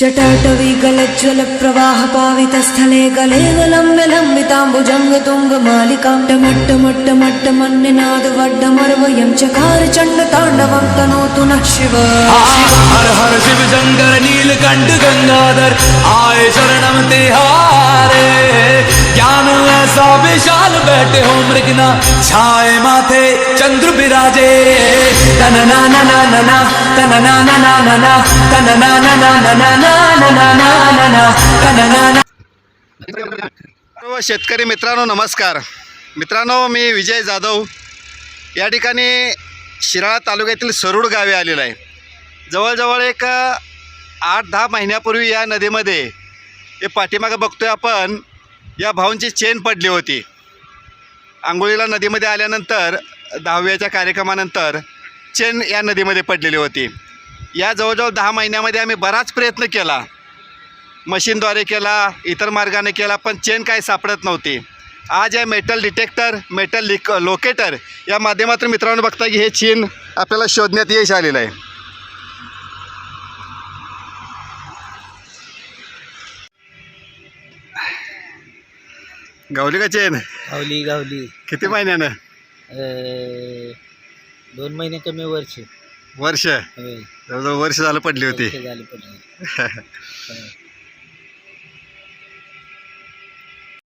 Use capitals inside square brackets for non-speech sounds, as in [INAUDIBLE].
जटाटवी गलज्ज्वल प्रवाह पावितस्थले गले लम्ब्य लम्बिताम्बुजङ्ग तुङ्गमालिकां टमट्टमट्टमट्टमन्यनाद वड्डमर्वयं चकार चण्ड ताण्डवं तनोतु नः शिव। हर हर शिव शंकर नीलकंठ गंगाधर आए शरणम तिहारे ज्ञान ऐसा विशाल बैठे हो मृगना छाए माथे चंद्र विराजे। तन ना ना ना ना। सर्व शेतकरी मित्रांनो नमस्कार. मित्रांनो मी विजय जाधव. या ठिकाणी शिराळा तालुक्यातील सरूड गावे आलेलं आहे. जवळजवळ एक आठ दहा महिन्यापूर्वी या नदीमध्ये हे पाठीमागं बघतोय आपण या भाऊंची चेन पडली होती. आंघोळीला नदीमध्ये आल्यानंतर दहाव्याच्या कार्यक्रमानंतर चेन या नदीमध्ये पडलेली होती. या जवळजवळ दहा महिन्यामध्ये आम्ही बराच प्रयत्न केला. मशीनद्वारे केला इतर मार्गाने केला पण चेन काय सापडत नव्हती. आज या metal detector metal leak locator या माध्यमातून मित्रांनो बघता की हे चेन आपल्याला शोधण्यात यश आलेलं आहे. गावली का चेन? गावली गावली. किती महिन्यानं? दोन महिने कमी वर्ष. वर्ष? जवळजवळ वर्ष झालं पडली होती. झाले पडले. [LAUGHS]